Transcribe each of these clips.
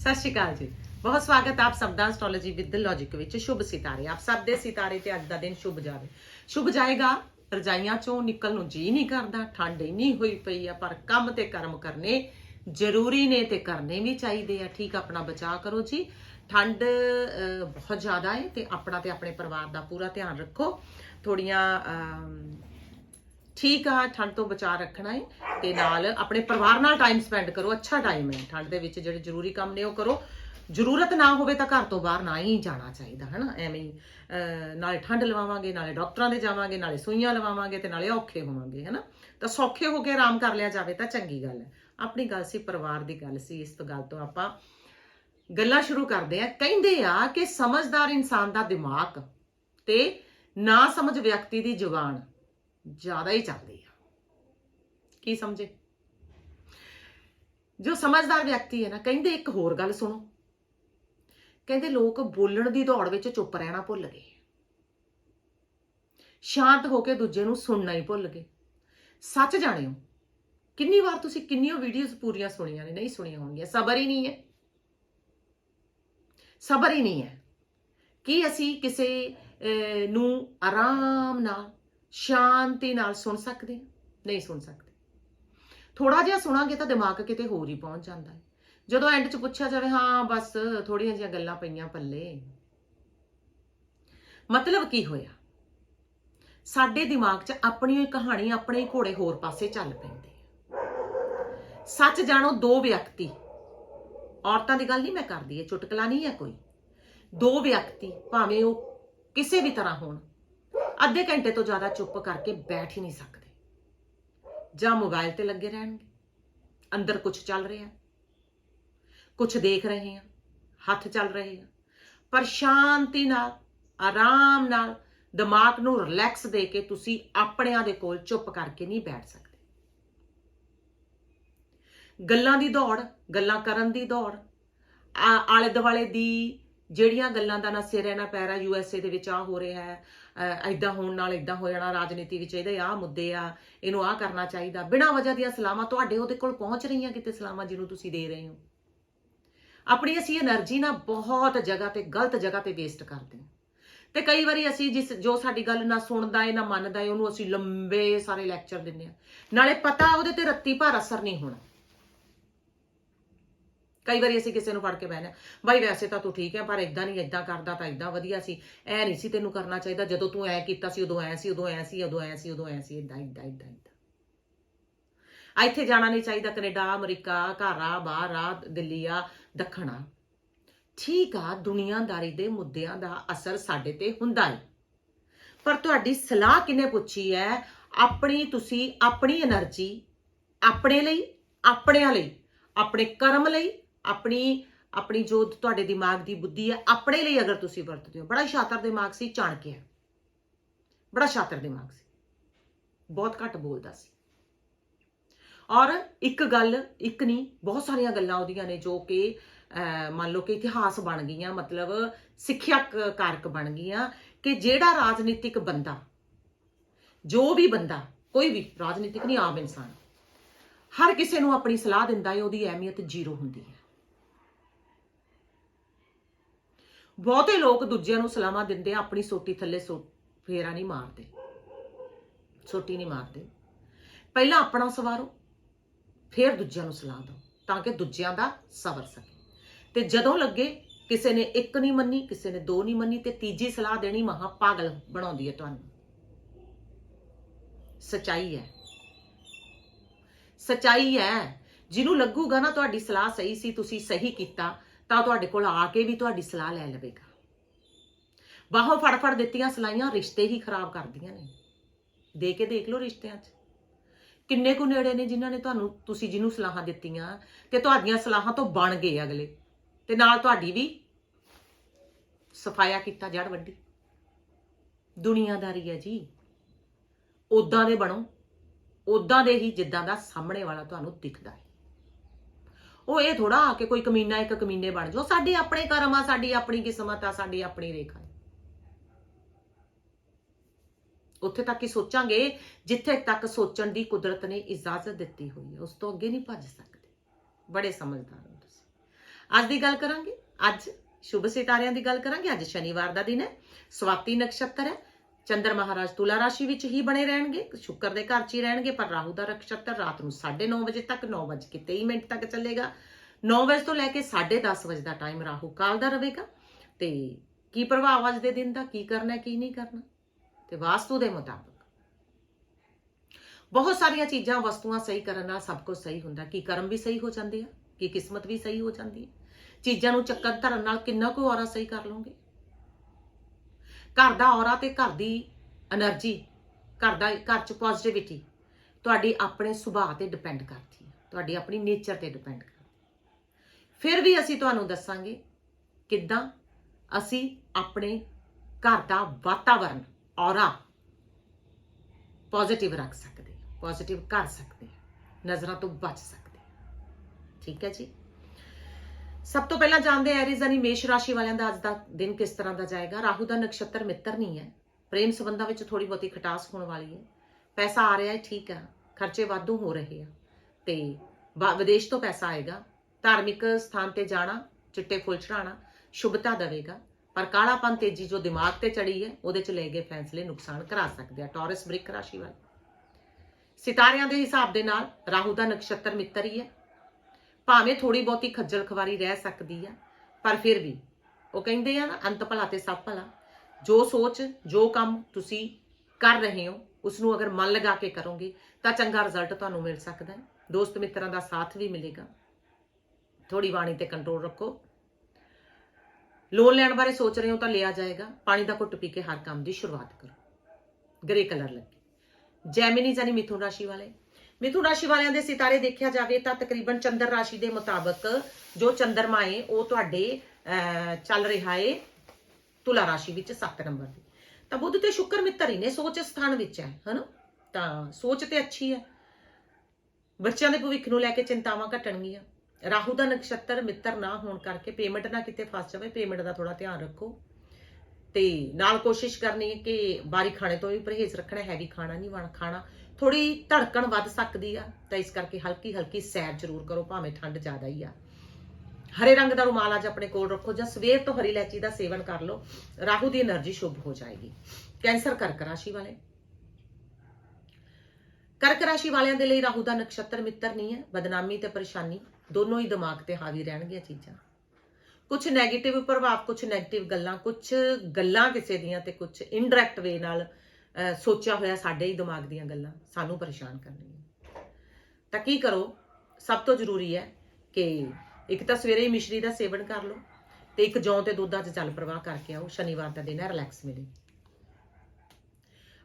ਸਤਿ ਸ਼੍ਰੀ ਅਕਾਲ ਜੀ। ਬਹੁਤ ਸਵਾਗਤ ਆਪ ਸਭ ਦਾ ਐਸਟ੍ਰੋਲੋਜੀ ਵਿਦ ਲੌਜੀਕ ਵਿੱਚ। ਸ਼ੁਭ ਸਿਤਾਰੇ। ਆਪ ਸਭ ਦੇ ਸਿਤਾਰੇ ਤੇ ਅੱਜ ਦਾ ਦਿਨ ਸ਼ੁਭ ਜਾਵੇ। ਸ਼ੁਭ ਜਾਏਗਾ, ਰਜਾਈਆਂ ਚੋਂ ਨਿਕਲ ਨੂੰ ਜੀ ਨਹੀਂ ਕਰਦਾ, ਠੰਡ ਇੰਨੀ ਹੋਈ ਪਈ ਆ, ਪਰ ਕੰਮ ਤੇ ਕਰਮ ਕਰਨੇ ਜ਼ਰੂਰੀ ਨੇ ਤੇ ਕਰਨੇ ਵੀ ਚਾਹੀਦੇ ਆ। ਠੀਕ ਆਪਣਾ ਬਚਾਅ ਕਰੋ ਜੀ। ਠੰਡ ਬਹੁਤ ਜ਼ਿਆਦਾ ਹੈ ਤੇ ਆਪਣਾ ਤੇ ਆਪਣੇ ਪਰਿਵਾਰ ਦਾ ਪੂਰਾ ਧਿਆਨ ਰੱਖੋ। ਥੋੜੀਆਂ ਠੀਕ ਆ, ਠੰਡ ਤੋਂ ਬਚਾ ਰੱਖਣਾ ਹੈ ਤੇ ਨਾਲ ਆਪਣੇ ਪਰਿਵਾਰ ਨਾਲ ਟਾਈਮ ਸਪੈਂਡ ਕਰੋ, ਅੱਛਾ ਟਾਈਮ ਹੈ ਠੰਡ ਦੇ ਵਿੱਚ ਜਿਹੜੇ ਜ਼ਰੂਰੀ ਕੰਮ ਨੇ ਉਹ ਕਰੋ। ਜ਼ਰੂਰਤ ਨਾ ਹੋਵੇ ਤਾਂ ਘਰ ਤੋਂ ਬਾਹਰ ਨਾ ਹੀ ਜਾਣਾ ਚਾਹੀਦਾ, ਹਨਾ? ਐਵੇਂ ਹੀ ਨਾਲੇ ਠੰਡ ਲਵਾਵਾਂਗੇ, ਨਾਲੇ ਡਾਕਟਰਾਂ ਦੇ ਜਾਵਾਂਗੇ, ਨਾਲੇ ਸੂਈਆਂ ਲਵਾਵਾਂਗੇ ਤੇ ਨਾਲੇ ਔਖੇ ਹੋਵਾਂਗੇ, ਹਨਾ? ਤਾਂ ਸੌਖੇ ਹੋ ਕੇ ਆਰਾਮ ਕਰ ਲਿਆ ਜਾਵੇ ਤਾਂ ਚੰਗੀ ਗੱਲ ਹੈ ਆਪਣੀ ਗੱਲ ਸੀ, ਪਰਿਵਾਰ ਦੀ ਗੱਲ ਸੀ, ਇਸ ਤੋਂ ਗੱਲ ਤੋਂ ਆਪਾਂ ਗੱਲਾਂ ਸ਼ੁਰੂ ਕਰਦੇ ਆ। ਕਹਿੰਦੇ ਆ ਕਿ ਸਮਝਦਾਰ ਇਨਸਾਨ ਦਾ ਦਿਮਾਗ ਤੇ ਨਾ ਸਮਝ ਵਿਅਕਤੀ ਦੀ ਜ਼ੁਬਾਨ ਜ਼ਿਆਦਾ ਹੀ ਚੱਲਦੀ ਆ। ਕੀ ਸਮਝੇ? ਜੋ ਸਮਝਦਾਰ ਵਿਅਕਤੀ ਹੈ ਨਾ, ਕਹਿੰਦੇ ਇੱਕ ਹੋਰ ਗੱਲ ਸੁਣੋ। ਕਹਿੰਦੇ ਲੋਕ ਬੋਲਣ ਦੀ ਦੌੜ ਵਿੱਚ ਚੁੱਪ ਰਹਿਣਾ ਭੁੱਲ ਗਏ। ਸ਼ਾਂਤ ਹੋ ਕੇ ਦੂਜੇ ਨੂੰ ਸੁਣਨਾ ਹੀ ਭੁੱਲ ਗਏ। ਸੱਚ ਜਾਣਿਓ, ਕਿੰਨੀ ਵਾਰ ਤੁਸੀਂ ਕਿੰਨੀਆਂ ਵੀਡੀਓਜ਼ ਪੂਰੀਆਂ ਸੁਣੀਆਂ ਨੇ, ਨਹੀਂ ਸੁਣੀਆਂ ਹੋਣਗੀਆਂ? ਸਬਰ ਹੀ ਨਹੀਂ ਹੈ। ਸਬਰ ਹੀ ਨਹੀਂ ਹੈ। ਕੀ ਅਸੀਂ ਕਿਸੇ ਨੂੰ ਆਰਾਮ ਨਾਲ ਸ਼ਾਂਤੀ ਨਾਲ ਸੁਣ ਸਕਦੇ ਨਹੀਂ ਸੁਣ ਸਕਦੇ। ਥੋੜਾ ਜਿਹਾ ਸੁਣਾਂਗੇ ਤਾਂ ਦਿਮਾਗ ਕਿਤੇ ਹੋਰ ਹੀ ਪਹੁੰਚ ਜਾਂਦਾ ਹੈ। ਜਦੋਂ ਐਂਡ 'ਚ ਪੁੱਛਿਆ ਜਾਵੇ, ਹਾਂ, ਬਸ ਥੋੜੀਆਂ ਜਿਹੀਆਂ ਗੱਲਾਂ ਪਈਆਂ ਪੱਲੇ। ਮਤਲਬ ਕੀ ਹੋਇਆ? ਸਾਡੇ ਦਿਮਾਗ 'ਚ ਆਪਣੀ ਹੀ ਕਹਾਣੀ ਆਪਣੇ ਹੀ ਘੋੜੇ ਹੋਰ ਪਾਸੇ ਚੱਲ ਪੈਂਦੇ ਸੱਚ ਜਾਣੋ, ਦੋ ਵਿਅਕਤੀ। ਔਰਤਾਂ ਦੀ ਗੱਲ ਨਹੀਂ ਮੈਂ ਕਰਦੀ, ਇਹ ਚੁਟਕਲਾ ਨਹੀਂ ਹੈ ਕੋਈ। ਦੋ ਵਿਅਕਤੀ, ਭਾਵੇਂ ਉਹ ਕਿਸੇ ਵੀ ਤਰ੍ਹਾਂ ਹੋਣ ਅੱਧੇ ਘੰਟੇ ਤੋਂ ਜ਼ਿਆਦਾ ਚੁੱਪ ਕਰਕੇ ਬੈਠ ਹੀ ਨਹੀਂ ਸਕਦੇ। ਜਾਂ ਮੋਬਾਈਲ ਤੇ ਲੱਗੇ ਰਹਿਣਗੇ। ਅੰਦਰ ਕੁਝ ਚੱਲ ਰਿਹਾ ਕੁਝ ਦੇਖ ਰਹੇ ਆ ਹੱਥ ਚੱਲ ਰਹੇ ਆ ਪਰ ਸ਼ਾਂਤੀ ਨਾਲ, ਆਰਾਮ ਨਾਲ, ਦਿਮਾਗ ਨੂੰ ਰਿਲੈਕਸ ਦੇ ਕੇ ਤੁਸੀਂ ਆਪਣਿਆਂ ਦੇ ਕੋਲ ਚੁੱਪ ਕਰਕੇ ਨਹੀਂ ਬੈਠ ਸਕਦੇ। ਗੱਲਾਂ ਦੀ ਦੌੜ, ਗੱਲਾਂ ਕਰਨ ਦੀ ਦੌੜ, ਆ- ਆਲੇ ਦੁਆਲੇ ਦੀ ਜਿਹੜੀਆਂ ਗੱਲਾਂ ਦਾ ਨਾ ਸਿਰ ਹੈ ਨਾ ਪੈਰ ਹੈ ਯੂਐਸਏ ਦੇ ਵਿੱਚ ਆ ਹੋ ਰਿਹਾ ਹੈ ਐਦਾਂ ਹੋਣ ਨਾਲ ਐਦਾਂ ਹੋ ਜਾਣਾ, ਰਾਜਨੀਤੀ ਵਿੱਚ ਇਹਦੇ ਆਹ ਮੁੱਦੇ ਆ, ਇਹਨੂੰ ਆਹ ਕਰਨਾ ਚਾਹੀਦਾ। ਬਿਨਾਂ ਵਜ੍ਹਾ ਦੀਆਂ ਸਲਾਮਾਂ ਤੁਹਾਡੇ ਉਹਦੇ ਕੋਲ ਪਹੁੰਚ ਰਹੀਆਂ ਕਿਤੇ ਸਲਾਮਾਂ ਜਿਹਨੂੰ ਤੁਸੀਂ ਦੇ ਰਹੇ ਹੋ? ਆਪਣੀ ਅਸੀਂ એનર્ਜੀ ਨਾ ਬਹੁਤ ਜਗ੍ਹਾ ਤੇ, ਗਲਤ ਜਗ੍ਹਾ ਤੇ ਵੇਸਟ ਕਰਦੇ ਹਾਂ। ਤੇ ਕਈ ਵਾਰੀ ਅਸੀਂ ਜਿਸ, ਜੋ ਸਾਡੀ ਗੱਲ ਨਾ ਸੁਣਦਾ ਏ, ਨਾ ਮੰਨਦਾ ਏ, ਉਹਨੂੰ ਅਸੀਂ ਲੰਬੇ ਸਾਰੇ ਲੈਕਚਰ ਦਿੰਦੇ ਆ ਨਾਲੇ ਪਤਾ ਉਹਦੇ ਤੇ ਰੱਤੀ ਭਾਰ ਅਸਰ ਨਹੀਂ ਹੋਣਾ। ਕਈ ਵਾਰੀ ਅਸੀਂ ਕਿਸੇ ਨੂੰ ਫੜ ਕੇ ਬਹਿਣਾ ਬਾਈ ਵੈਸੇ ਤਾਂ ਤੂੰ ਠੀਕ ਹੈ, ਪਰ ਇਦਾਂ ਨਹੀਂ ਇਦਾਂ ਕਰਦਾ ਤਾਂ ਇਦਾਂ ਵਧੀਆ ਸੀ। ਐ ਨਹੀਂ ਸੀ ਤੈਨੂੰ ਕਰਨਾ ਚਾਹੀਦਾ, ਜਦੋਂ ਤੂੰ ਐ ਕੀਤਾ ਸੀ, ਉਦੋਂ ਐ ਸੀ, ਉਦੋਂ ਐ ਸੀ, ਉਦੋਂ ਐ ਸੀ, ਉਦੋਂ ਐ ਸੀ ਇਦਾਂ ਇਦਾਂ ਇਦਾਂ ਇਦਾਂ ਇੱਥੇ ਜਾਣਾ ਨਹੀਂ ਚਾਹੀਦਾ, ਕੈਨੇਡਾ, ਅਮਰੀਕਾ, ਘਰ ਆ ਬਾਹਰ ਆ, ਦਿੱਲੀ ਆ, ਦੱਖਣਾ ਠੀਕ ਆ, ਦੁਨੀਆਦਾਰੀ ਦੇ ਮੁੱਦਿਆਂ ਦਾ ਅਸਰ ਸਾਡੇ ਤੇ ਹੁੰਦਾ ਹੈ ਪਰ ਤੁਹਾਡੀ ਸਲਾਹ ਕਿਨੇ ਪੁੱਛੀ ਹੈ? ਆਪਣੀ ਤੁਸੀਂ ਆਪਣੀ એનર્ਜੀ ਆਪਣੇ ਲਈ, ਆਪਣਿਆਂ ਲਈ, ਆਪਣੇ ਕਰਮ ਲਈ ਆਪਣੀ ਆਪਣੀ ਜੋ ਤੁਹਾਡੇ ਦਿਮਾਗ ਦੀ ਬੁੱਧੀ ਹੈ, ਆਪਣੇ ਲਈ ਅਗਰ ਤੁਸੀਂ ਵਰਤਦੇ ਹੋ। ਬੜਾ ਸ਼ਾਤਰ ਦਿਮਾਗ ਸੀ ਚਾਣਕਿਆ ਬੜਾ ਸ਼ਾਤਰ ਦਿਮਾਗ ਸੀ। ਬਹੁਤ ਘੱਟ ਬੋਲਦਾ ਸੀ। ਔਰ ਇੱਕ ਗੱਲ, ਇੱਕ ਨਹੀਂ, ਬਹੁਤ ਸਾਰੀਆਂ ਗੱਲਾਂ ਉਹਦੀਆਂ ਨੇ ਜੋ ਕਿ ਮੰਨ ਲਓ ਕਿ ਇਤਿਹਾਸ ਬਣ ਗਈਆਂ, ਮਤਲਬ ਸਿੱਖਿਅਕ ਕਾਰਕ ਬਣ ਗਈਆਂ ਕਿ ਜਿਹੜਾ ਰਾਜਨੀਤਿਕ ਬੰਦਾ, ਜੋ ਵੀ ਬੰਦਾ, ਕੋਈ ਵੀ ਰਾਜਨੀਤਿਕ ਨਹੀਂ, ਆਮ ਇਨਸਾਨ, ਹਰ ਕਿਸੇ ਨੂੰ ਆਪਣੀ ਸਲਾਹ ਦਿੰਦਾ ਹੈ, ਉਹਦੀ ਅਹਿਮੀਅਤ ਜ਼ੀਰੋ ਹੁੰਦੀ ਹੈ। ਬਹੁਤੇ ਲੋਕ ਦੂਜਿਆਂ ਨੂੰ ਸਲਾਹਾਂ ਦਿੰਦੇ ਆ, ਆਪਣੀ ਸੋਟੀ ਥੱਲੇ ਸੋ, ਫੇਰਾ ਨਹੀਂ ਮਾਰਦੇ। ਸੋਟੀ ਨਹੀਂ ਮਾਰਦੇ। ਪਹਿਲਾਂ ਆਪਣਾ ਸਵਾਰੋ, ਫਿਰ ਦੂਜਿਆਂ ਨੂੰ ਸਲਾਹ ਦਿਓ, ਤਾਂ ਕਿ ਦੂਜਿਆਂ ਦਾ ਸਵਰ ਸਕੇ। ਤੇ ਜਦੋਂ ਲੱਗੇ, ਕਿਸੇ ਨੇ ਇੱਕ ਨਹੀਂ ਮੰਨੀ, ਕਿਸੇ ਨੇ ਦੋ ਨਹੀਂ ਮੰਨੀ, ਤੇ ਤੀਜੀ ਸਲਾਹ ਦੇਣੀ ਮਹਾ ਪਾਗਲ ਬਣਾਉਂਦੀ ਹੈ ਤੁਹਾਨੂੰ। ਸਚਾਈ ਹੈ। ਸਚਾਈ ਹੈ। ਜਿਹਨੂੰ ਲੱਗੂਗਾ ਨਾ ਤੁਹਾਡੀ ਸਲਾਹ ਸਹੀ ਸੀ, ਤੁਸੀਂ ਸਹੀ ਕੀਤਾ ਤਾਂ ਤੁਹਾਡੇ ਕੋਲ ਆ ਕੇ ਵੀ ਤੁਹਾਡੀ ਸਲਾਹ ਲੈ ਲਵੇਗਾ। ਬਾਹੋਂ ਫੜ ਫੜ ਦਿੱਤੀਆਂ ਸਲਾਈਆਂ ਰਿਸ਼ਤੇ ਹੀ ਖਰਾਬ ਕਰਦੀਆਂ ਨੇ। ਦੇ ਕੇ ਦੇਖ ਲਓ ਰਿਸ਼ਤਿਆਂ 'ਚ। ਕਿੰਨੇ ਕੁ ਨੇੜੇ ਨੇ ਜਿਨ੍ਹਾਂ ਨੇ ਤੁਹਾਨੂੰ, ਤੁਸੀਂ ਜਿਹਨੂੰ ਸਲਾਹਾਂ ਦਿੱਤੀਆਂ ਤੇ ਤੁਹਾਡੀਆਂ ਸਲਾਹਾਂ ਤੋਂ ਬਣ ਗਏ ਅਗਲੇ। ਤੇ ਨਾਲ ਤੁਹਾਡੀ ਵੀ ਸਫਾਇਆ ਕੀਤਾ ਜੜ ਵੱਡੀ। ਦੁਨੀਆਦਾਰੀ ਹੈ ਜੀ। ਉਦਾਂ ਦੇ ਬਣੋ। ਉਦਾਂ ਦੇ ਹੀ ਜਿੱਦਾਂ ਦਾ ਸਾਹਮਣੇ ਵਾਲਾ ਤੁਹਾਨੂੰ ਦਿਖਦਾ ਹੈ। ਉਹ ਇਹ ਥੋੜਾ ਆ ਕੇ ਕੋਈ ਕਮੀਨਾ ਇੱਕ ਕਮੀਨੇ ਬਣ ਜਾਓ। ਸਾਡੇ ਆਪਣੇ ਕਰਮ ਆ ਸਾਡੀ ਆਪਣੀ ਕਿਸਮਤ ਆ ਸਾਡੀ ਆਪਣੀ ਰੇਖਾ ਉੱਥੇ ਤੱਕ ਹੀ ਸੋਚਾਂਗੇ, ਜਿੱਥੇ ਤੱਕ ਸੋਚਣ ਦੀ ਕੁਦਰਤ ਨੇ ਇਜਾਜ਼ਤ ਦਿੱਤੀ ਹੋਈ ਹੈ, ਉਸ ਤੋਂ ਅੱਗੇ ਨਹੀਂ ਭੱਜ ਸਕਦੇ। ਬੜੇ ਸਮਝਦਾਰ ਹੋ ਤੁਸੀਂ। ਅੱਜ ਦੀ ਗੱਲ ਕਰਾਂਗੇ। ਅੱਜ ਸ਼ੁਭ ਸਿਤਾਰਿਆਂ ਦੀ ਗੱਲ ਕਰਾਂਗੇ। ਅੱਜ ਸ਼ਨੀਵਾਰ ਦਾ ਦਿਨ ਹੈ। ਸਵਾਤੀ ਨਕਸ਼ਤਰ ਹੈ। ਚੰਦਰ ਮਹਾਰਾਜ ਤੁਲਾ ਰਾਸ਼ੀ ਵਿੱਚ ਹੀ ਬਣੇ ਰਹਿਣਗੇ, ਸ਼ੁੱਕਰ ਦੇ ਘਰ 'ਚ ਹੀ ਰਹਿਣਗੇ, ਪਰ ਰਾਹੂ ਦਾ ਨਕਸ਼ਤਰ ਰਾਤ ਨੂੰ 9:30 ਵਜੇ ਤੱਕ 9:23 ਮਿੰਟ ਤੱਕ ਚੱਲੇਗਾ। 9 ਵਜੇ ਤੋਂ ਲੈ ਕੇ 10:30 ਵਜੇ ਦਾ ਟਾਈਮ ਰਾਹੂ ਕਾਲ ਦਾ ਰਹੇਗਾ। ਤੇ ਕੀ ਪ੍ਰਭਾਵ ਅੱਜ ਦੇ ਦਿਨ ਦਾ, ਕੀ ਕਰਨਾ, ਕੀ ਨਹੀਂ ਕਰਨਾ? ਤੇ ਵਾਸਤੂ ਦੇ ਮੁਤਾਬਕ। ਬਹੁਤ ਸਾਰੀਆਂ ਚੀਜ਼ਾਂ ਵਸਤੂਆਂ ਸਹੀ ਕਰਨ ਨਾਲ ਸਭ ਕੁਝ ਸਹੀ ਹੁੰਦਾ। ਕੀ ਕਰਮ ਵੀ ਸਹੀ ਹੋ ਜਾਂਦੇ ਆ, ਕੀ ਕਿਸਮਤ ਵੀ ਸਹੀ ਹੋ ਜਾਂਦੀ ਹੈ ਚੀਜ਼ਾਂ ਨੂੰ ਚੱਕਰ ਧਰਨ ਨਾਲ ਕਿੰਨਾ ਕੁ ਔਰਾ ਸਹੀ ਕਰ ਲਓਗੇ? ਘਰ ਦਾ ਔਰਾ ਤੇ ਘਰ ਦੀ એનર્ਜੀ ਘਰ ਦਾ, ਘਰ ਚ ਪੋਜ਼ਿਟਿਵਿਟੀ ਤੁਹਾਡੀ ਆਪਣੇ ਸੁਭਾਅ ਤੇ ਡਿਪੈਂਡ ਕਰਦੀ ਹੈ। ਤੁਹਾਡੀ ਆਪਣੀ ਨੇਚਰ ਤੇ ਡਿਪੈਂਡ ਕਰਦੀ ਫਿਰ ਵੀ ਅਸੀਂ ਤੁਹਾਨੂੰ ਦੱਸਾਂਗੇ ਕਿੱਦਾਂ ਅਸੀਂ ਆਪਣੇ ਘਰ ਦਾ ਵਾਤਾਵਰਣ ਔਰਾ ਪੋਜ਼ਿਟਿਵ ਰੱਖ ਸਕਦੇ ਪੋਜ਼ਿਟਿਵ ਕਰ ਸਕਦੇ ਨਜ਼ਰਾਂ ਤੋਂ ਬਚ ਸਕਦੇ ਠੀਕ ਹੈ ਜੀ? ਸਭ ਤੋਂ ਪਹਿਲਾਂ ਜਾਣਦੇ ਹਾਂ ਐਰੀਜ਼ ਯਾਨੀ ਮੇਸ਼ ਰਾਸ਼ੀ ਵਾਲਿਆਂ ਦਾ ਅੱਜ ਦਾ ਦਿਨ ਕਿਸ ਤਰ੍ਹਾਂ ਦਾ ਜਾਏਗਾ। ਰਾਹੂ ਦਾ ਨਕਸ਼ਤਰ ਮਿੱਤਰ ਨਹੀਂ ਹੈ। ਪ੍ਰੇਮ ਸੰਬੰਧਾਂ ਵਿੱਚ ਥੋੜੀ ਬਹੁਤੀ ਖਟਾਸ ਹੋਣ ਵਾਲੀ ਹੈ। ਪੈਸਾ ਆ ਰਿਹਾ ਹੈ, ਠੀਕ ਹੈ। ਖਰਚੇ ਵਾਧੂ ਹੋ ਰਹੇ ਆ। ਤੇ ਵਾ- ਵਿਦੇਸ਼ ਤੋਂ ਪੈਸਾ ਆਏਗਾ। ਧਾਰਮਿਕ ਸਥਾਨ ਤੇ ਜਾਣਾ, ਚਿੱਟੇ ਫੁੱਲ ਚੜਾਉਣਾ ਸ਼ੁਭਤਾ ਦੇਵੇਗਾ। ਪਰ ਕਾਲਾਪਨ ਤੇਜ਼ੀ ਜੋ ਦਿਮਾਗ ਤੇ ਚੜੀ ਹੈ, ਉਹਦੇ ਚ ਲਏ ਗਏ ਫੈਸਲੇ ਨੁਕਸਾਨ ਕਰਾ ਸਕਦੇ ਆ ਟੌਰਸ ਬ੍ਰਿਕ ਰਾਸ਼ੀ ਵਾਲੇ। ਸਿਤਾਰਿਆਂ ਦੇ ਹਿਸਾਬ ਦੇ ਨਾਲ ਰਾਹੂ ਦਾ ਨਕਸ਼ਤਰ ਮਿੱਤਰ ਹੀ ਹੈ। ਭਾਵੇਂ ਥੋੜੀ ਬਹੁਤੀ ਖੱਜਲ ਖਵਾਰੀ ਰਹਿ ਸਕਦੀ ਆ, ਪਰ ਫਿਰ ਵੀ ਉਹ ਕਹਿੰਦੇ ਆ ਨਾ, ਅੰਤ ਭਲਾ ਤੇ ਸਭ ਭਲਾ। ਜੋ ਸੋਚ, ਜੋ ਕੰਮ ਤੁਸੀਂ ਕਰ ਰਹੇ ਹੋ ਉਸ ਨੂੰ ਅਗਰ ਮਨ ਲਗਾ ਕੇ ਕਰੋਗੇ, ਤਾਂ ਚੰਗਾ ਰਿਜ਼ਲਟ ਤੁਹਾਨੂੰ ਮਿਲ ਸਕਦਾ ਹੈ। ਦੋਸਤ ਮਿੱਤਰਾਂ ਦਾ ਸਾਥ ਵੀ ਮਿਲੇਗਾ। ਥੋੜੀ ਬਾਣੀ ਤੇ ਕੰਟਰੋਲ ਰੱਖੋ। ਲੋਨ ਲੈਣ ਬਾਰੇ ਸੋਚ ਰਹੇ ਹੋ ਤਾਂ ਲਿਆ ਜਾਏਗਾ। ਪਾਣੀ ਦਾ ਘੁੱਟ ਪੀ ਕੇ ਹਰ ਕੰਮ ਦੀ ਸ਼ੁਰੂਆਤ ਕਰੋ। ਗ੍ਰੇ ਕਲਰ ਲੱਗੇ। ਜੈਮਿਨੀ ਜਾਨੀ ਮਿਥੁਨ ਰਾਸ਼ੀ ਵਾਲੇ। ਮਿਥੁਨ ਰਾਸ਼ੀ ਵਾਲਿਆਂ ਦੇ ਸਿਤਾਰੇ ਦੇਖਿਆ ਜਾਵੇ ਤਾਂ ਤਕਰੀਬਨ ਚੰਦਰ ਰਾਸ਼ੀ ਦੇ ਮੁਤਾਬਕ ਜੋ ਚੰਦਰਮਾ ਹੈ ਉਹ ਤੁਹਾਡੇ ਚੱਲ ਰਿਹਾ ਹੈ ਤੁਲਾ ਰਾਸ਼ੀ ਵਿੱਚ 7 ਨੰਬਰ ਦੀ ਤਾਂ ਬੁੱਧ ਤੇ ਸ਼ੁੱਕਰ ਮਿੱਤਰ ਹੀ ਨੇ, ਸੋਚ ਸਥਾਨ ਵਿੱਚ ਹੈ, ਹਨਾ? ਤਾਂ ਸੋਚ ਤੇ ਅੱਛੀ ਹੈ। ਬੱਚਿਆਂ ਦੇ ਭਵਿੱਖ ਨੂੰ ਲੈ ਕੇ ਚਿੰਤਾਵਾਂ ਘਟਣਗੀਆਂ। ਰਾਹੂ ਦਾ ਨਕਸ਼ਤਰ ਮਿੱਤਰ ਨਾ ਹੋਣ ਕਰਕੇ ਪੇਮੈਂਟ ਨਾ ਕਿਤੇ ਫਸ ਜਾਵੇ, ਪੇਮੈਂਟ ਦਾ ਥੋੜਾ ਧਿਆਨ ਰੱਖੋ। ਤੇ ਨਾਲ ਕੋਸ਼ਿਸ਼ ਕਰਨੀ ਹੈ ਕਿ ਬਾਰੀ ਖਾਣੇ ਤੋਂ ਵੀ ਪਰਹੇਜ਼ ਰੱਖਣਾ, ਹੈਵੀ ਖਾਣਾ ਨਹੀਂ ਵਣ ਖਾਣਾ। ਥੋੜੀ ਧੜਕਣ ਵੱਧ ਸਕਦੀ ਆ, ਤਾਂ ਇਸ ਕਰਕੇ ਹਲਕੀ ਹਲਕੀ ਸੈਰ ਜ਼ਰੂਰ ਕਰੋ, ਭਾਵੇਂ ਠੰਡ ਜ਼ਿਆਦਾ ਹੀ ਆ। ਹਰੇ ਰੰਗ ਦਾ ਰੁਮਾਲ ਅੱਜ ਆਪਣੇ ਕੋਲ ਰੱਖੋ, ਜਾਂ ਸਵੇਰ ਤੋਂ ਹਰੀ ਲੈਚੀ ਦਾ ਸੇਵਨ ਕਰ ਲਓ, ਰਾਹੂ ਦੀ એનર્ਜੀ ਸ਼ੁਭ ਹੋ ਜਾਏਗੀ। ਕੈਂਸਰ ਕਰਕ ਰਾਸ਼ੀ ਵਾਲੇ। ਕਰਕ ਰਾਸ਼ੀ ਵਾਲਿਆਂ ਦੇ ਲਈ ਰਾਹੂ ਦਾ ਨਕਸ਼ਤਰ ਮਿੱਤਰ ਨਹੀਂ ਹੈ, ਬਦਨਾਮੀ ਤੇ ਪਰੇਸ਼ਾਨੀ, ਦੋਨੋਂ ਹੀ ਦਿਮਾਗ ਤੇ ਹਾਵੀ ਰਹਿਣਗੀਆਂ ਚੀਜ਼ਾਂ। ਕੁਝ ਨੈਗੇਟਿਵ ਪ੍ਰਭਾਵ ਕੁਝ ਨੈਗੇਟਿਵ ਗੱਲਾਂ ਕੁਝ ਗੱਲਾਂ ਕਿਸੇ ਦੀਆਂ ਤੇ ਕੁਝ ਇਨਡਾਇਰੈਕਟ ਵੇ ਨਾਲ ਸੋਚਿਆ ਹੋਇਆ ਸਾਡੇ ਹੀ ਦਿਮਾਗ ਦੀਆਂ ਗੱਲਾਂ, ਸਾਨੂੰ ਪਰੇਸ਼ਾਨ ਕਰਨਗੀਆਂ ਤਾਂ ਕੀ ਕਰੋ? ਸਭ ਤੋਂ ਜ਼ਰੂਰੀ ਹੈ ਕਿ ਇੱਕ ਤਾਂ ਸਵੇਰੇ ਹੀ ਮਿਸ਼ਰੀ ਦਾ ਸੇਵਨ ਕਰ ਲਓ ਤੇ ਇੱਕ ਜੌਂ ਤੇ ਦੁੱਧ 'ਚ ਜਲ ਪ੍ਰਵਾਹ ਕਰਕੇ ਆਓ, ਸ਼ਨੀਵਾਰ ਦਾ ਦਿਨ ਹੈ, ਰਿਲੈਕਸ ਮਿਲੇ।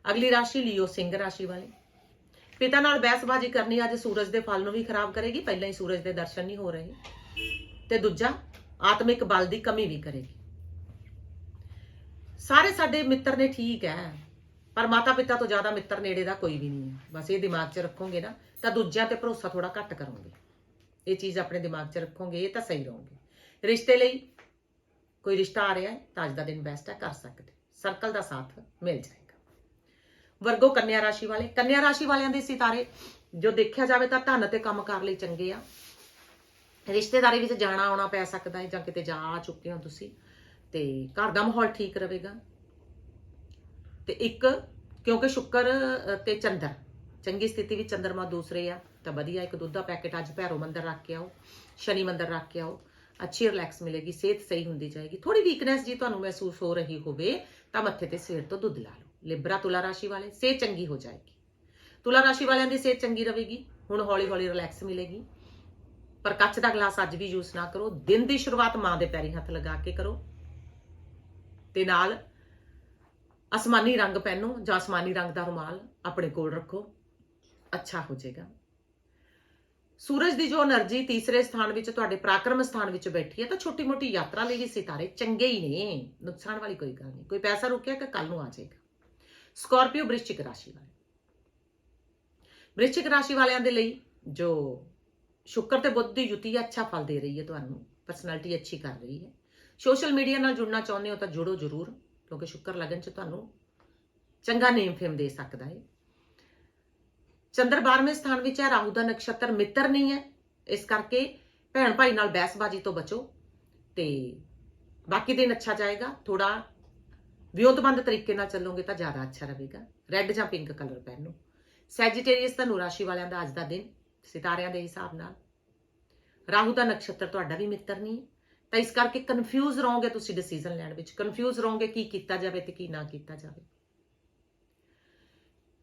ਅਗਲੀ ਰਾਸ਼ੀ ਲਿਓ, ਸਿੰਘ ਰਾਸ਼ੀ ਵਾਲੇ। ਪਿਤਾ ਨਾਲ ਬਹਿਸਬਾਜ਼ੀ ਕਰਨੀ ਅੱਜ ਸੂਰਜ ਦੇ ਫਲ ਨੂੰ ਵੀ ਖਰਾਬ ਕਰੇਗੀ, ਪਹਿਲਾਂ ਹੀ ਸੂਰਜ ਦੇ ਦਰਸ਼ਨ ਨਹੀਂ ਹੋ ਰਹੇ। ਤੇ ਦੂਜਾ, ਆਤਮਿਕ ਬਲ ਦੀ ਕਮੀ ਵੀ ਕਰੇਗੀ। ਸਾਰੇ ਸਾਡੇ ਮਿੱਤਰ ਨੇ ਠੀਕ ਹੈ ਪਰ ਮਾਤਾ ਪਿਤਾ ਤੋਂ ਜ਼ਿਆਦਾ ਮਿੱਤਰ ਨੇੜੇ ਦਾ ਕੋਈ ਵੀ ਨਹੀਂ ਹੈ। ਬਸ ਇਹ ਦਿਮਾਗ 'ਚ ਰੱਖੋਗੇ ਨਾ, ਤਾਂ ਦੂਜਿਆਂ ਤੇ ਭਰੋਸਾ ਥੋੜਾ ਘੱਟ ਕਰੋਗੇ। ਇਹ ਚੀਜ਼ ਆਪਣੇ ਦਿਮਾਗ 'ਚ ਰੱਖੋਗੇ, ਇਹ ਤਾਂ ਸਹੀ ਰਹੋਗੇ। ਰਿਸ਼ਤੇ ਲਈ ਕੋਈ ਰਿਸ਼ਤਾ ਆ ਰਿਹਾ ਹੈ, ਤਾਂ ਅੱਜ ਦਾ ਦਿਨ ਬੈਸਟ ਹੈ, ਕਰ ਸਕਦੇ। ਸਰਕਲ ਦਾ ਸਾਥ ਮਿਲ ਜਾਏਗਾ। ਵਰਗੋ ਕੰਨਿਆ ਰਾਸ਼ੀ ਵਾਲੇ, ਕੰਨਿਆ ਰਾਸ਼ੀ ਵਾਲਿਆਂ ਦੇ ਸਿਤਾਰੇ, ਜੋ ਦੇਖਿਆ ਜਾਵੇ ਤਾਂ ਧਨ ਤੇ ਕੰਮ ਕਰ ਲਈ ਚੰਗੇ ਆ। ਰਿਸ਼ਤੇਦਾਰੀ ਵਿੱਚ ਜਾਣਾ ਆਉਣਾ ਪੈ ਸਕਦਾ ਹੈ ਜਾਂ ਕਿਤੇ ਜਾ ਆ ਚੁੱਕੇ ਹੋ ਤੁਸੀਂ, ਤੇ ਘਰ ਦਾ ਮਾਹੌਲ ਠੀਕ ਰਹੇਗਾ। ਤੇ ਇੱਕ ਕਿਉਂਕਿ ਸ਼ੁੱਕਰ ਅ, ਤੇ ਚੰਦਰ। ਚੰਗੀ ਸਥਿਤੀ ਵਿੱਚ ਚੰਦਰਮਾ ਦੂਸਰੇ ਆ ਤਾਂ ਵਧੀਆ ਇੱਕ ਦੁੱਧ ਦਾ ਪੈਕੇਟ ਅੱਜ ਭੈਰੋ ਮੰਦਰ ਰੱਖ ਕੇ ਆਓ ਸ਼ਨੀ ਮੰਦਰ ਰੱਖ ਕੇ ਆਓ। ਅੱਛੀ ਰਿਲੈਕਸ ਮਿਲੇਗੀ ਸਿਹਤ ਸਹੀ ਹੁੰਦੀ ਜਾਏਗੀ। ਥੋੜੀ ਵੀਕਨੈਸ ਜੀ ਤੁਹਾਨੂੰ ਮਹਿਸੂਸ ਹੋ ਰਹੀ ਹੋਵੇ ਤਾਂ ਮੱਥੇ ਤੇ ਸਿਰ ਤੋਂ ਦੁੱਧ ਲਾ ਲਓ। ਲਿਬਰਾ ਤੁਲਾ ਰਾਸ਼ੀ ਵਾਲੇ ਸਿਹਤ ਚੰਗੀ ਹੋ ਜਾਏਗੀ। ਤੁਲਾ ਰਾਸ਼ੀ ਵਾਲਿਆਂ ਦੀ ਸਿਹਤ ਚੰਗੀ ਰਹੇਗੀ ਹੁਣ ਹੌਲੀ ਹੌਲੀ ਰਿਲੈਕਸ ਮਿਲੇਗੀ। ਪਰ ਕੱਚ ਦਾ ਗਲਾਸ ਅੱਜ ਵੀ ਯੂਜ਼ ਨਾ ਕਰੋ ਦਿਨ ਦੀ ਸ਼ੁਰੂਆਤ ਮਾਂ ਦੇ ਪੈਰੀ ਹੱਥ ਲਗਾ ਕੇ ਕਰੋ। ਤੇ ਨਾਲ ਅਸਮਾਨੀ ਰੰਗ ਪਹਿਨੋ ਜਾਂ ਅਸਮਾਨੀ ਰੰਗ ਦਾ ਰੁਮਾਲ ਆਪਣੇ ਕੋਲ ਰੱਖੋ। ਅੱਛਾ ਹੋ ਜਾਏਗਾ। ਸੂਰਜ ਦੀ ਜੋ એનર્ਜੀ ਤੀਸਰੇ ਸਥਾਨ ਵਿੱਚ ਤੁਹਾਡੇ ਪ੍ਰਾਕਰਮ ਸਥਾਨ ਵਿੱਚ ਬੈਠੀ ਹੈ ਤਾਂ ਛੋਟੀ-ਮੋਟੀ ਯਾਤਰਾ ਲਈ ਵੀ ਸਿਤਾਰੇ ਚੰਗੇ ਹੀ ਨੇ। ਨੁਕਸਾਨ ਵਾਲੀ ਕੋਈ ਗੱਲ ਨਹੀਂ। ਕੋਈ ਪੈਸਾ ਰੁਕਿਆ ਕਿ ਕੱਲ ਨੂੰ ਆ ਜਾਏਗਾ? ਸਕੋਰਪੀਓ ਬ੍ਰਿਸ਼ਚਿਕ ਰਾਸ਼ੀ ਵਾਲੇ। ਬ੍ਰਿਸ਼ਚਿਕ ਰਾਸ਼ੀ ਵਾਲਿਆਂ ਦੇ ਲਈ ਜੋ ਸ਼ੁੱਕਰ ਤੇ ਬੁੱਧ ਦੀ ਯੁਤੀ ਅੱਛਾ ਫਲ ਦੇ ਰਹੀ ਹੈ, ਤੁਹਾਨੂੰ ਪਰਸਨੈਲਿਟੀ ਅੱਛੀ ਕਰ ਰਹੀ ਹੈ। ਸੋਸ਼ਲ ਮੀਡੀਆ ਨਾਲ ਜੁੜਨਾ ਚਾਹੁੰਦੇ ਹੋ ਤਾਂ ਜੁੜੋ ਜ਼ਰੂਰ। ਕਿਉਂਕਿ ਸ਼ੁੱਕਰ ਲਗਨ ਚ ਤੁਹਾਨੂੰ ਚੰਗਾ ਨੇਮ ਫੇਮ ਦੇ ਸਕਦਾ ਹੈ ਚੰਦਰ 12ਵੇਂ ਸਥਾਨ ਵਿੱਚ ਹੈ, ਰਾਹੂ ਦਾ ਨਕਸ਼ਤਰ ਮਿੱਤਰ ਨਹੀਂ ਹੈ। ਇਸ ਕਰਕੇ ਭੈਣ ਭਾਈ ਨਾਲ ਬਹਿਸਬਾਜ਼ੀ ਤੋਂ ਬਚੋ ਤੇ ਬਾਕੀ ਦਿਨ ਅੱਛਾ ਜਾਏਗਾ। ਥੋੜਾ ਵਿਉਤਬੰਦ ਤਰੀਕੇ ਨਾਲ ਚੱਲੋਗੇ ਤਾਂ ਜ਼ਿਆਦਾ ਅੱਛਾ ਰਹੇਗਾ। ਰੈੱਡ ਜਾਂ ਪਿੰਕ ਕਲਰ ਪਹਿਨੋ। ਸੈਜੀਟੇਰੀਅਸ ਧਨੂ ਰਾਸ਼ੀ ਵਾਲਿਆਂ ਦਾ ਅੱਜ ਦਾ ਦਿਨ, ਸਿਤਾਰਿਆਂ ਦੇ ਹਿਸਾਬ ਨਾਲ। ਰਾਹੂ ਦਾ ਨਕਸ਼ਤਰ ਤੁਹਾਡਾ ਵੀ ਮਿੱਤਰ ਨਹੀਂ ਹੈ। ਤਾਂ ਇਸ ਕਰਕੇ ਕਨਫਿਊਜ਼ ਰਹੋਗੇ ਤੁਸੀਂ ਡਿਸੀਜਨ ਲੈਣ ਵਿੱਚ। ਕਨਫਿਊਜ਼ ਰਹੋਗੇ ਕੀ ਕੀਤਾ ਜਾਵੇ ਤੇ ਕੀ ਨਾ ਕੀਤਾ ਜਾਵੇ।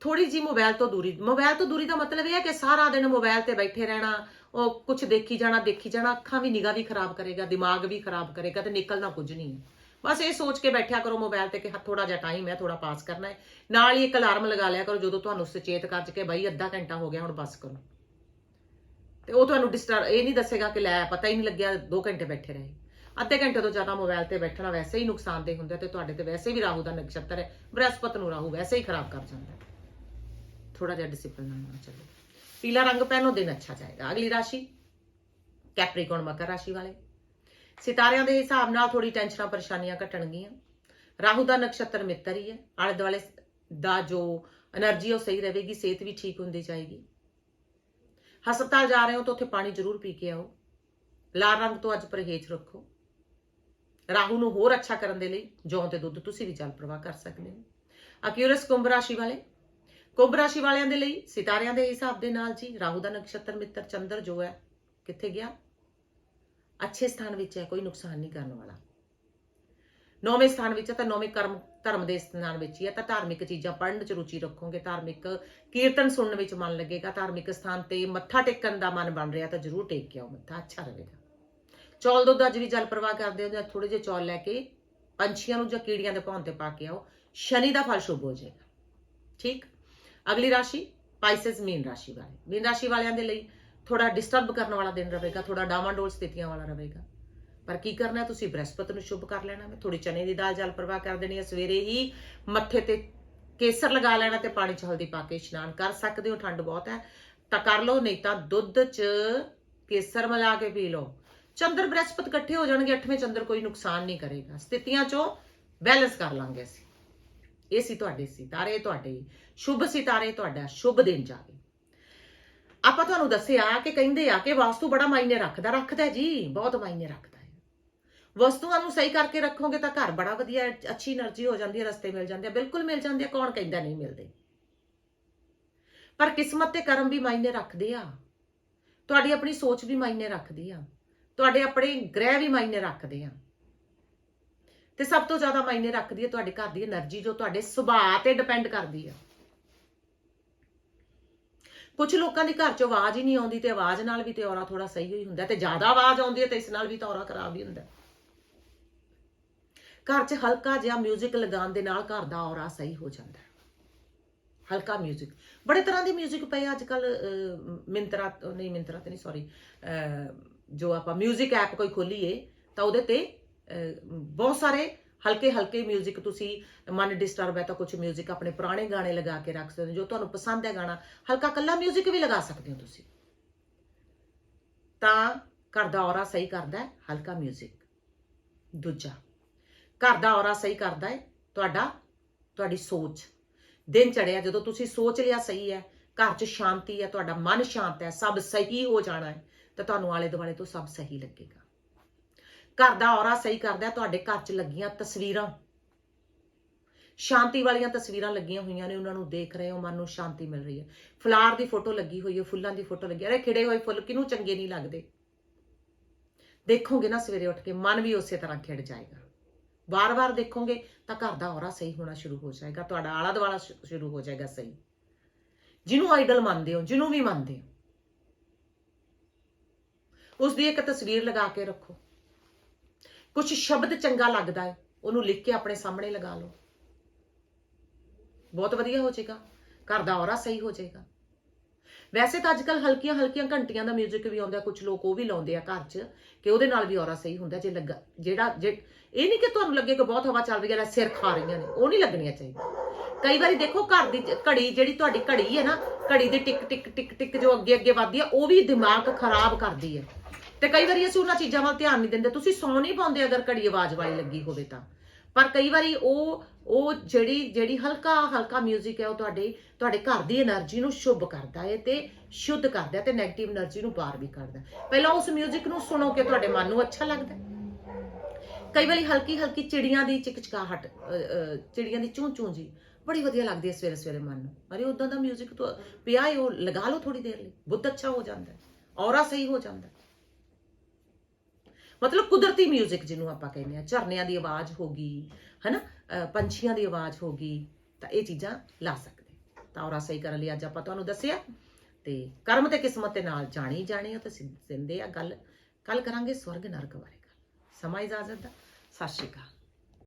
ਥੋੜੀ ਜੀ ਮੋਬਾਈਲ ਤੋਂ ਦੂਰੀ ਮੋਬਾਈਲ ਤੋਂ ਦੂਰੀ ਦਾ ਮਤਲਬ ਇਹ ਹੈ ਕਿ ਸਾਰਾ ਦਿਨ ਮੋਬਾਈਲ ਤੇ ਬੈਠੇ ਰਹਿਣਾ, ਉਹ ਕੁਝ ਦੇਖੀ ਜਾਣਾ ਦੇਖੀ ਜਾਣਾ, ਅੱਖਾਂ ਵੀ ਨਿਗਾਹ ਵੀ ਖਰਾਬ ਕਰੇਗਾ, ਦਿਮਾਗ ਵੀ ਖਰਾਬ ਕਰੇਗਾ ਤੇ ਨਿਕਲਣਾ ਕੁਝ ਨਹੀਂ ਹੈ। ਬਸ ਇਹ ਸੋਚ ਕੇ ਬੈਠਿਆ ਕਰੋ ਮੋਬਾਈਲ ਤੇ ਕਿ ਥੋੜਾ ਜਿਹਾ ਟਾਈਮ ਹੈ ਥੋੜਾ ਪਾਸ ਕਰਨਾ ਹੈ। ਨਾਲ ਹੀ ਇੱਕ ਅਲਾਰਮ ਲਗਾ ਲਿਆ ਕਰੋ ਜਦੋਂ ਤੁਹਾਨੂੰ ਸੁਚੇਤ ਕਰ ਕੇ ਬਾਈ ਅੱਧਾ ਘੰਟਾ ਹੋ ਗਿਆ, ਹੁਣ ਬਸ ਕਰੋ। ਤੇ ਉਹ ਤੁਹਾਨੂੰ ਡਿਸਟਰਬ ਇਹ ਨਹੀਂ ਦੱਸੇਗਾ ਕਿ ਲੈ, ਪਤਾ ਹੀ ਨਹੀਂ ਲੱਗਿਆ 2 ਘੰਟੇ ਬੈਠੇ ਰਹੇ। ਅੱਧੇ ਘੰਟੇ ਤੋਂ ਜ਼ਿਆਦਾ ਮੋਬਾਈਲ ਤੇ ਬੈਠਣਾ ਵੈਸੇ ਹੀ ਨੁਕਸਾਨ ਨੁਕਸਾਨਦੇ ਹੁੰਦਾ ਤੇ ਤੁਹਾਡੇ ਤੇ ਵੈਸੇ ਵੀ ਰਾਹੂ ਦਾ ਨਕਸ਼ਤਰ ਹੈ। ਬ੍ਰਹਿਸਪਤ ਨੂੰ ਰਾਹੂ ਵੈਸੇ ਹੀ ਖਰਾਬ ਕਰ ਜਾਂਦਾ ਥੋੜਾ ਜਿਹਾ ਡਿਸਪਲਿਨ ਨਾਲ ਚੱਲੋ। ਪੀਲਾ ਰੰਗ ਪਹਿਨੋ ਦਿਨ ਅੱਛਾ ਜਾਏਗਾ। ਅਗਲੀ ਰਾਸ਼ੀ ਕੈਪਰੀਕੋਨ ਮਕਰ ਰਾਸ਼ੀ ਵਾਲੇ। ਸਿਤਾਰਿਆਂ ਦੇ ਹਿਸਾਬ ਨਾਲ ਥੋੜੀ ਟੈਨਸ਼ਨਾਂ ਪਰੇਸ਼ਾਨੀਆਂ ਘਟਣਗੀਆਂ। ਰਾਹੂ ਦਾ ਨਕਸ਼ਤਰ ਮਿੱਤਰ ਹੀ ਹੈ। ਆਲੇ ਦੁਆਲੇ ਦਾ ਜੋ એનર્ਜੀ ਉਹ ਸਹੀ ਰਹੇਗੀ, ਸਿਹਤ ਵੀ ਠੀਕ ਹੁੰਦੀ ਜਾਏਗੀ। ਹਸਪਤਾਲ ਜਾ ਰਹੇ ਹੋ ਤਾਂ ਉੱਥੇ ਪਾਣੀ ਜ਼ਰੂਰ ਪੀ ਕੇ ਆਓ। ਲਾਲ ਰੰਗ ਤੋਂ ਅੱਜ ਪਰਹੇਜ਼ ਰੱਖੋ। ਰਾਹੂ ਨੂੰ ਹੋਰ ਅੱਛਾ ਕਰਨ ਦੇ ਲਈ ਜੌਂ ਤੇ ਦੁੱਧ ਤੁਸੀਂ ਵੀ ਜਲ ਪ੍ਰਵਾਹ ਕਰ ਸਕਦੇ ਹੋ। ਅਕਿਊਰਸ ਕੁੰਭ ਰਾਸ਼ੀ ਵਾਲੇ। ਕੁੰਭ ਰਾਸ਼ੀ ਵਾਲਿਆਂ ਦੇ ਲਈ ਸਿਤਾਰਿਆਂ ਦੇ ਹਿਸਾਬ ਦੇ ਨਾਲ ਜੀ ਰਾਹੂ ਦਾ ਨਕਸ਼ਤਰ ਮਿੱਤਰ ਚੰਦਰ ਜੋ ਹੈ, ਕਿੱਥੇ ਗਿਆ? ਅੱਛੇ ਸਥਾਨ ਵਿੱਚ ਹੈ, ਕੋਈ ਨੁਕਸਾਨ ਨਹੀਂ ਕਰਨ ਵਾਲਾ। ਨੌਵੇਂ ਸਥਾਨ ਵਿੱਚ ਹੈ ਤਾਂ ਨੌਵੇਂ ਕਰਮ, ਧਰਮ ਦੇ ਸਥਾਨ ਵਿੱਚ ਹੀ ਹੈ ਤਾਂ ਧਾਰਮਿਕ ਚੀਜ਼ਾਂ ਪੜ੍ਹਨ 'ਚ ਰੁਚੀ ਰੱਖੋਗੇ, ਧਾਰਮਿਕ ਕੀਰਤਨ ਸੁਣਨ ਵਿੱਚ ਮਨ ਲੱਗੇਗਾ, ਧਾਰਮਿਕ ਸਥਾਨ ਤੇ ਮੱਥਾ ਟੇਕਣ ਦਾ ਮਨ ਬਣ ਰਿਹਾ ਤਾਂ ਜ਼ਰੂਰ ਟੇਕ ਕੇ ਆਓ, ਮੱਥਾ ਅੱਛਾ ਰਹੇਗਾ। ਚੌਲ ਦੁੱਧ ਅੱਜ ਵੀ ਜਲ ਪ੍ਰਵਾਹ ਕਰਦੇ ਹੋ ਜਾਂ ਥੋੜੇ ਜਿਹੇ ਚੌਲ ਲੈ ਕੇ ਪੰਛੀਆਂ ਨੂੰ ਜਾਂ ਕੀੜੀਆਂ ਦੇ ਭੌਂ ਤੇ ਪਾ ਕੇ ਆਓ, ਸ਼ਨੀ ਦਾ ਫਲ ਸ਼ੁਭ ਹੋ ਜਾਏਗਾ। ਠੀਕ? ਅਗਲੀ ਰਾਸ਼ੀ ਪਾਈਸਸ ਮੀਨ ਰਾਸ਼ੀ ਵਾਲੇ। ਮੀਨ ਰਾਸ਼ੀ ਵਾਲਿਆਂ ਦੇ ਲਈ ਥੋੜਾ ਡਿਸਟਰਬ ਕਰਨ ਵਾਲਾ ਦਿਨ ਰਹੇਗਾ ਥੋੜਾ ਡਾਵਾਂਡੋਲ ਸਥਿਤੀਆਂ ਵਾਲਾ ਰਹੇਗਾ। ਪਰ ਕੀ ਕਰਨਾ ਤੁਸੀਂ ਬ੍ਰਹਸਪਤ ਨੂੰ ਸ਼ੁਭ ਕਰ ਲੈਣਾ ਮੈਂ ਥੋੜੀ ਚਨੇ ਦੀ ਦਾਲ ਜਲ ਪ੍ਰਵਾਹ ਕਰ ਦੇਣੀ ਹੈ। ਸਵੇਰੇ ਹੀ ਮੱਥੇ ਤੇ ਕੇਸਰ ਲਗਾ ਲੈਣਾ ਤੇ ਪਾਣੀ ਚ ਹਲਦੀ ਪਾ ਕੇ ਇਸ਼ਨਾਨ ਕਰ ਸਕਦੇ ਹੋ। ਠੰਡ ਬਹੁਤ ਹੈ। ਤਾਂ ਕਰ ਲਓ, ਨਹੀਂ ਤਾਂ ਦੁੱਧ 'ਚ ਕੇਸਰ ਮਿਲਾ ਕੇ ਪੀ ਲਓ। ਚੰਦਰ ਬ੍ਰਹਿਸਪਤ ਇਕੱਠੇ ਹੋ ਜਾਣਗੇ 8ਵੇਂ ਚੰਦਰ ਕੋਈ ਨੁਕਸਾਨ ਨਹੀਂ ਕਰੇਗਾ। ਸਥਿਤੀਆਂ 'ਚੋਂ ਬੈਲੈਂਸ ਕਰ ਲਾਂਗੇ ਅਸੀਂ। ਇਹ ਸੀ ਤੁਹਾਡੇ ਸਿਤਾਰੇ, ਤੁਹਾਡੇ ਸ਼ੁਭ ਸਿਤਾਰੇ, ਤੁਹਾਡਾ ਸ਼ੁਭ ਦਿਨ ਜਾਵੇ। ਆਪਾਂ ਤੁਹਾਨੂੰ ਦੱਸਿਆ ਕਿ ਕਹਿੰਦੇ ਆ ਕਿ ਵਾਸਤੂ ਬੜਾ ਮਾਇਨੇ ਰੱਖਦਾ ਰੱਖਦਾ ਜੀ, ਬਹੁਤ ਮਾਇਨੇ ਰੱਖਦਾ ਹੈ। ਵਸਤੂਆਂ ਨੂੰ ਸਹੀ ਕਰਕੇ ਰੱਖੋਗੇ ਤਾਂ ਘਰ ਬੜਾ ਵਧੀਆ, ਅੱਛੀ એનર્ਜੀ ਹੋ ਜਾਂਦੀ ਹੈ, ਰਸਤੇ ਮਿਲ ਜਾਂਦੇ ਆ, ਬਿਲਕੁਲ ਮਿਲ ਜਾਂਦੇ ਆ, ਕੌਣ ਕਹਿੰਦਾ ਨਹੀਂ ਮਿਲਦੇ। ਪਰ ਕਿਸਮਤ ਤੇ ਕਰਮ ਵੀ ਮਾਇਨੇ ਰੱਖਦੇ ਆ। ਤੁਹਾਡੀ ਆਪਣੀ ਸੋਚ ਵੀ ਮਾਇਨੇ ਰੱਖਦੀ ਆ। ਤੁਹਾਡੇ ਆਪਣੇ ਗ੍ਰਹਿ ਵੀ ਮਾਇਨੇ ਰੱਖਦੇ ਆ। ਤੇ ਸਭ ਤੋਂ ਜ਼ਿਆਦਾ ਮਾਇਨੇ ਰੱਖਦੀ ਹੈ ਤੁਹਾਡੇ ਘਰ ਦੀ એનર્ਜੀ ਜੋ ਤੁਹਾਡੇ ਸੁਭਾਅ ਤੇ ਡਿਪੈਂਡ ਕਰਦੀ ਆ। ਕੁਝ ਲੋਕਾਂ ਦੇ ਘਰ 'ਚ ਆਵਾਜ਼ ਹੀ ਨਹੀਂ ਆਉਂਦੀ ਤੇ ਆਵਾਜ਼ ਨਾਲ ਵੀ ਤੇ ਔਰਾ ਥੋੜਾ ਸਹੀ ਹੋਈ ਹੁੰਦਾ ਤੇ ਜ਼ਿਆਦਾ ਆਵਾਜ਼ ਆਉਂਦੀ ਹੈ ਤੇ ਇਸ ਨਾਲ ਵੀ ਤਾਂ ਔਰਾ ਖਰਾਬ ਹੀ ਹੁੰਦਾ। ਘਰ 'ਚ ਹਲਕਾ ਜਿਹਾ 뮤직 ਲਗਾਉਣ ਦੇ ਨਾਲ ਘਰ ਦਾ ਔਰਾ ਸਹੀ ਹੋ ਜਾਂਦਾ ਹਲਕਾ 뮤직 ਬੜੇ ਤਰ੍ਹਾਂ ਦੇ 뮤직 ਪਏ ਅੱਜ ਕੱਲ ਮਿੰਤਰਾ, ਨਹੀਂ ਮਿੰਤਰਾ ਤੇ ਨਹੀਂ ਸੌਰੀ ਜੋ ਆਪਾਂ 뮤직 ਐਪ ਕੋਈ ਖੋਲੀਏ ਤਾਂ ਉਹਦੇ ਤੇ ਅਹ, ਬਹੁਤ ਸਾਰੇ ਹਲਕੇ ਹਲਕੇ 뮤직 ਤੁਸੀਂ ਮਨ ਡਿਸਟਰਬ ਹੈ ਤਾਂ ਕੁਝ 뮤직 ਆਪਣੇ ਪੁਰਾਣੇ ਗਾਣੇ ਲਗਾ ਕੇ ਰੱਖ ਸਕਦੇ ਹੋ ਜੋ ਤੁਹਾਨੂੰ ਪਸੰਦ ਹੈ ਗਾਣਾ ਹਲਕਾ ਕੱਲਾ 뮤직 ਵੀ ਲਗਾ ਸਕਦੇ ਹੋ ਤੁਸੀਂ ਤਾਂ ਘਰ ਦਾ ਔਰਾ ਸਹੀ ਕਰਦਾ ਹੈ ਹਲਕਾ 뮤직 ਦੂਜਾ ਘਰ ਦਾ ਔਰਾ ਸਹੀ ਕਰਦਾ ਹੈ ਤੁਹਾਡਾ ਤੁਹਾਡੀ ਸੋਚ ਦਿਨ ਚੜਿਆ ਜਦੋਂ ਤੁਸੀਂ ਸੋਚ ਲਿਆ ਸਹੀ ਹੈ ਘਰ 'ਚ ਸ਼ਾਂਤੀ ਹੈ ਤੁਹਾਡਾ ਮਨ ਸ਼ਾਂਤ ਹੈ ਸਭ ਸਹੀ ਹੋ ਜਾਣਾ ਹੈ ਤਾਂ ਤੁਹਾਨੂੰ ਆਲੇ ਦੁਆਲੇ ਤੋਂ ਸਭ ਸਹੀ ਲੱਗੇਗਾ। ਘਰ ਦਾ ਔਰਾ ਸਹੀ ਕਰਦਾ, ਤੁਹਾਡੇ ਘਰ 'ਚ ਲੱਗੀਆਂ ਤਸਵੀਰਾਂ। ਸ਼ਾਂਤੀ ਵਾਲੀਆਂ ਤਸਵੀਰਾਂ ਲੱਗੀਆਂ ਹੋਈਆਂ ਨੇ, ਉਹਨਾਂ ਨੂੰ ਦੇਖ ਰਹੇ ਹੋ, ਮਨ ਨੂੰ ਸ਼ਾਂਤੀ ਮਿਲ ਰਹੀ ਹੈ। ਫਲਾਰ ਦੀ ਫੋਟੋ ਲੱਗੀ ਹੋਈ ਹੈ, ਫੁੱਲਾਂ ਦੀ ਫੋਟੋ ਲੱਗੀ ਅਰੇ, ਖਿੜੇ ਹੋਏ ਫੁੱਲ, ਕਿਹਨੂੰ ਚੰਗੇ ਨਹੀਂ ਲੱਗਦੇ? ਦੇਖੋਗੇ ਨਾ ਸਵੇਰੇ ਉੱਠ ਕੇ, ਮਨ ਵੀ ਉਸੇ ਤਰ੍ਹਾਂ ਖਿੜ ਜਾਏਗਾ। ਵਾਰ-ਵਾਰ ਦੇਖੋਗੇ ਤਾਂ ਘਰ ਦਾ ਔਰਾ ਸਹੀ ਹੋਣਾ ਸ਼ੁਰੂ ਹੋ ਜਾਏਗਾ, ਤੁਹਾਡਾ ਆਲਾ ਦੁਆਲਾ ਸ਼ੁ- ਸ਼ੁਰੂ ਹੋ ਜਾਏਗਾ ਸਹੀ। ਜਿਹਨੂੰ ਆਈਡਲ ਮੰਨਦੇ ਹੋ, ਜਿਹਨੂੰ ਵੀ ਮੰਨਦੇ ਹੋ। ਉਸ ਦੀ ਇੱਕ ਤਸਵੀਰ ਲਗਾ ਕੇ ਰੱਖੋ। ਕੁਝ ਸ਼ਬਦ ਚੰਗਾ ਲੱਗਦਾ ਹੈ, ਉਹਨੂੰ ਲਿਖ ਕੇ ਆਪਣੇ ਸਾਹਮਣੇ ਲਗਾ ਲਓ। ਬਹੁਤ ਵਧੀਆ ਹੋ ਜਾਏਗਾ। ਘਰ ਦਾ ਔਰਾ ਸਹੀ ਹੋ ਜਾਏਗਾ। ਵੈਸੇ ਤਾਂ ਅੱਜਕੱਲ ਹਲਕੀਆਂ ਹਲਕੀਆਂ ਘੰਟੀਆਂ ਦਾ 뮤직 ਵੀ ਆਉਂਦਾ ਕੁਝ ਲੋਕ ਉਹ ਵੀ ਲਾਉਂਦੇ ਆ ਘਰ 'ਚ ਕਿ ਉਹਦੇ ਨਾਲ ਵੀ ਔਰਾ ਸਹੀ ਹੁੰਦਾ, ਜੇ ਲੱਗਾ, ਜਿਹੜਾ, ਜੇ, ਇਹ ਨਹੀਂ ਕਿ ਤੁਹਾਨੂੰ ਲੱਗੇ ਕਿ ਬਹੁਤ ਹਵਾ ਚੱਲ ਰਹੀ ਹੈ ਲੈ ਸਿਰ ਖਾ ਰਹੀਆਂ ਨੇ, ਉਹ ਨਹੀਂ ਲੱਗਣੀਆਂ ਚਾਹੀਦੀਆਂ। ਕਈ ਵਾਰੀ ਦੇਖੋ ਘਰ ਦੀ ਘੜੀ, ਜਿਹੜੀ ਤੁਹਾਡੀ ਘੜੀ ਹੈ ਨਾ, ਘੜੀ ਦੀ ਟਿਕ ਟਿਕ ਟਿਕ ਟਿਕ ਜੋ ਅੱਗੇ ਅੱਗੇ ਵੱਧਦੀ ਹੈ, ਉਹ ਵੀ ਦਿਮਾਗ ਖਰਾਬ ਕਰਦੀ ਹੈ। ਤੇ ਕਈ ਵਾਰੀ ਅਸੀਂ ਉਹਨਾਂ ਚੀਜ਼ਾਂ ਵੱਲ ਧਿਆਨ ਨਹੀਂ ਦਿੰਦੇ। ਤੁਸੀਂ ਸੌਂ ਨਹੀਂ ਪਾਉਂਦੇ ਅਗਰ ਘੜੀ ਆਵਾਜ਼ ਵਾਲੀ ਲੱਗੀ ਹੋਵੇ ਤਾਂ। ਪਰ ਕਈ ਵਾਰੀ ਉਹ ਉਹ ਜਿਹੜੀ ਜਿਹੜੀ ਹਲਕਾ ਹਲਕਾ 뮤직 ਹੈ ਉਹ ਤੁਹਾਡੇ ਤੁਹਾਡੇ ਘਰ ਦੀ એનર્ਜੀ ਨੂੰ ਸ਼ੁੱਭ ਕਰਦਾ ਹੈ ਤੇ ਸ਼ੁੱਧ ਕਰਦਾ ਹੈ ਤੇ 네ਗੇਟਿਵ એનર્ਜੀ ਨੂੰ ਬਾਹਰ ਵੀ ਕਰਦਾ ਪਹਿਲਾਂ ਉਸ 뮤직 ਨੂੰ ਸੁਣੋ ਕਿ ਤੁਹਾਡੇ ਮਨ ਨੂੰ ਅੱਛਾ ਲੱਗਦਾ ਕਈ ਵਾਰੀ ਹਲਕੀ ਹਲਕੀ ਚਿੜੀਆਂ ਦੀ ਚਿਕਚਕਾਹਟ ਚਿੜੀਆਂ ਦੀ ਚੂੰ ਚੂੰ ਜੀ, ਬੜੀ ਵਧੀਆ ਲੱਗਦੀ ਹੈ ਸਵੇਰੇ ਸਵੇਰੇ ਮਨ ਨੂੰ। ਅਰੇ ਉਦਾਂ ਦਾ 뮤직 ਤੋਂ, ਪਿਆ ਉਹ, ਲਗਾ ਲਓ ਥੋੜੀ ਦੇਰ ਲਈ। ਬੁੱਧ ਅੱਛਾ ਹੋ ਜਾਂਦਾ ਔਰਾ ਸਹੀ ਹੋ ਜਾਂਦਾ ਮਤਲਬ ਕੁਦਰਤੀ 뮤직 ਜਿਹਨੂੰ ਆਪਾਂ ਕਹਿੰਦੇ ਆ ਝਰਨਿਆਂ ਦੀ ਆਵਾਜ਼ ਹੋ ਗਈ ਹਨਾ? ਅ, ਪੰਛੀਆਂ ਦੀ ਆਵਾਜ਼ ਹੋ ਗਈ ਤਾਂ ਇਹ ਚੀਜ਼ਾਂ ਲਾ ਸਕਦੇ ਤਾਂ ਔਰਾ ਸਹੀ ਕਰਨ ਲਈ ਅੱਜ ਆਪਾਂ ਤੁਹਾਨੂੰ ਦੱਸਿਆ ਤੇ ਕਰਮ ਤੇ ਕਿਸਮਤ ਦੇ ਨਾਲ ਜਾਣੀ ਜਾਣੀ ਆ ਤੇ ਜ਼ਿੰਦੇ ਆ ਗੱਲ। ਕੱਲ ਕਰਾਂਗੇ ਸਵਰਗ ਨਰਕ ਬਾਰੇ ਗੱਲ। ਸਮਾਂ ਇਜਾਜ਼ਤ ਦਾ ਸਤਿ ਸ਼੍ਰੀ ਅਕਾਲ।